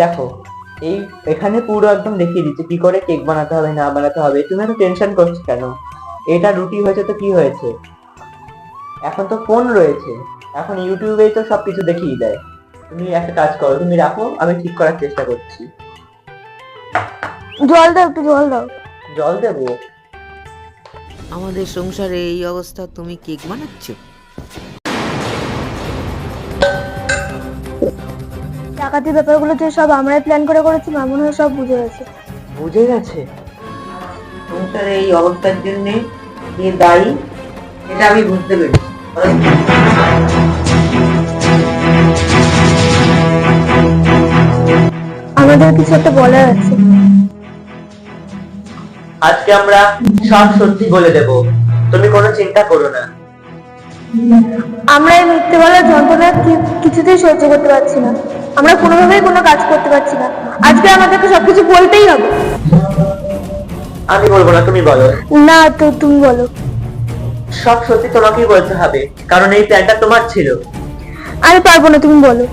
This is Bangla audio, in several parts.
দেখো এই এখানে পুরো একদম দেখিয়ে দিচ্ছে কি করে কেক বানাতে হবে না বানাতে হবে। তুমি এত টেনশন করছ কেন? এটা রুটি হয়েছে তো কি হয়েছে? এখন তো ফোন রয়েছে। এখন ইউটিউবেই তো সবকিছু দেখিয়ে দেয়। তুমি একটা কাজ করো তুমি রাখো আমি ঠিক করার চেষ্টা করছি। জল দাও একটু জল দাও। জল দেবো? আমাদের সংসারে এই অবস্থা তুমি কেক বানাচ্ছ ডাকাতির ব্যাপারগুলো যে সব আমরাই প্ল্যান করে করেছি মনে হয় সব বুঝে গেছে। বুঝে গেছে? সংসারে এই অবস্থার জন্য কে দায়ী এটা আমি বুঝতে পেরেছি। আমাদের কিছু একটা বলার আছে। আজকে আমরা সব সত্যি বলে দেব। তুমি কোনো চিন্তা করো না। আমরা এই মিথ্যে বলার যন্ত্রণা কিছুতেই সহ্য করতে পারছি না। আমরা কোনোভাবেই কোনো কাজ করতে পারছি না। আজকে আমাদেরকে সবকিছু বলতেই হবে। আমি বলব না তুমি বলো। না তো তুমি বলো। সব সত্যি তোমাকেই বলতে হবে কারণ এই প্ল্যানটা তোমার ছিল। আমি পারব না তুমি বলো।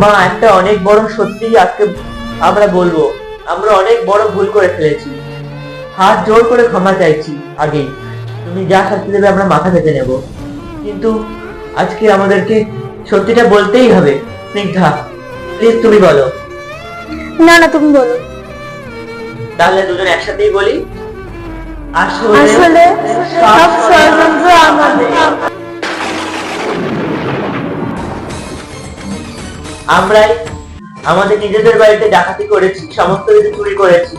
মা একটা অনেক বড় সত্যি আজকে আমরা বলব। আমরা অনেক বড় ভুল করে ফেলেছি। হাত জোর করে ক্ষমা চাইছি আগেই তুমি যা শাস্তি দেবে আমরা মাথা পেতে নেব। কিন্তু আজকে আমাদেরকে সত্যিটা বলতেই হবে। স্নিগ্ধা প্লিজ তুমি বলো। না না তুমি বলো। তাহলে দুজন একসাথেই বলি। আসলে আসলে সব ষড়যন্ত্র আমাদের। আমরাই আমাদের নিজেদের বাড়িতে ডাকাতি করেছি সমস্ত কিছু চুরি করেছি।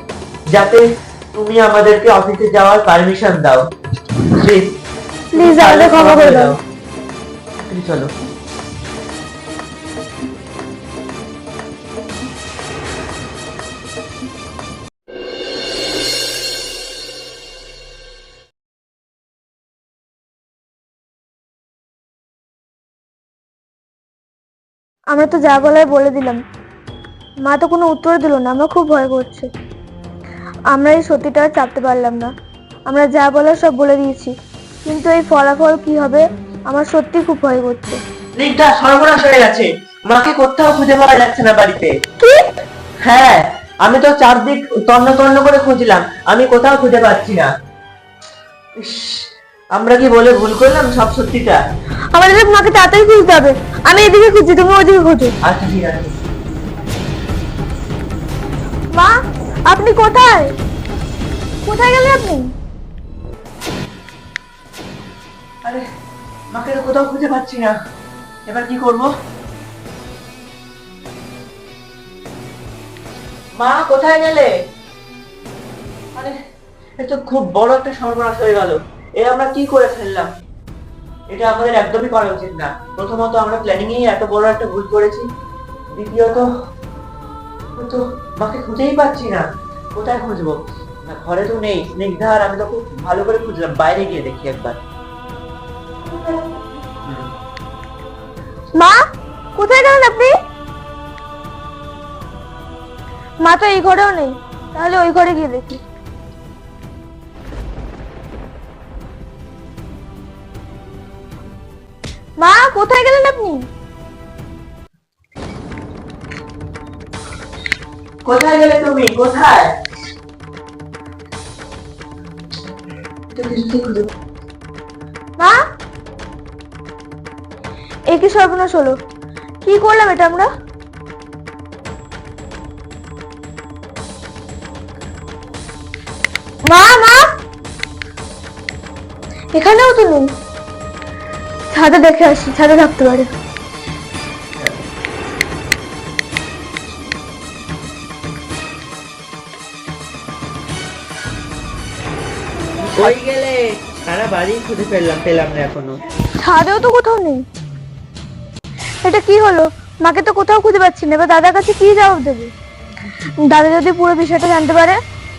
যাতে তুমি আমাদেরকে অফিসে যাওয়ার পারমিশন দাও। প্লিজ প্লিজ আমাদের ক্ষমা করে দাও। চলো। আমরা তো যা বলার বলে দিলাম। মা তো কোনো উত্তর দিল না আমরা খুব ভয় করছে। আমরা এই সত্যিটা চাপতে পারলাম না। আমরা যা বলার সব বলে দিয়েছি। কিন্তু এই ফলাফল কি হবে আমার সত্যি খুব ভয় করছে। লিঙ্কটা সর্বনাশ হয়ে গেছে। মাকে কোথাও খুঁজে পাওয়া যাচ্ছে না বাড়িতে। কি? হ্যাঁ আমি তো চারদিক তন্ন তন্ন করে খুঁজলাম। আমি কোথাও খুঁজে পাচ্ছি না। ইস, আমরা কি বলে ভুল করলাম সব সত্যিটা? আমাদের মাকে তাড়াতাড়ি খুঁজতে হবে। আমি এদিকে খুঁজছি তুমি ওদিকে খোঁজো। আচ্ছা ঠিক আছে। মা আপনি কোথায়? কোথায় গেলেন আপনি? আরে মাকে তো কোথাও খুঁজে পাচ্ছি না। এবার কি করব? মা কোথায় গেলে? আরে এ তো খুব বড় একটা সর্বনাশ হয়ে গেল। এ আমরা কি করে ফেললাম? এটা আমাদের একদমই করা উচিত না। প্রথমত আমরা প্ল্যানিং এ এত বড় একটা ভুল করেছি। দ্বিতীয়ত তো মাকে খুঁজেই পাচ্ছি না। কোথায় খুঁজবো? ঘরে তো নেই। স্নিগ্ধা আর আমি তো খুব ভালো করে খুঁজলাম। বাইরে গিয়ে দেখি একবার। মা, কোথায় গেলেন আপনি? মা তো এই ঘরেও নেই। তাহলে ওই ঘরে গিয়ে দেখি। মা কোথায় গেলেন আপনি? কোথায় গেলে তুমি? কোথায়? মা? এ কি সর্বনাশ হলো? কি করলাম এটা আমরা? মা মা! এখানেও তো নেই ছাদে দেখে আসি ছাদে থাকতে পারে। কই গেলে? সারা বাড়ি খুঁজে ফেললাম পেলাম না এখনও। ছাদেও তো কোথাও নেই। এটা কি হলো? মাকে তো কোথাও খুঁজে পাচ্ছি না। এবার দাদার কাছে কি জবাব দেবে? দাদা যদি পুরো বিষয়টা জানতে পারে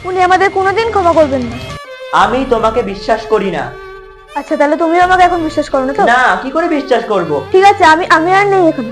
উনি আমাদের কোনোদিন ক্ষমা করবেন না। আমি তোমাকে বিশ্বাস করি না। আচ্ছা তাহলে তুমিও আমাকে এখন বিশ্বাস করো না তো? না কি করে বিশ্বাস করব? ঠিক আছে আমি আমি আর নেই এখানে।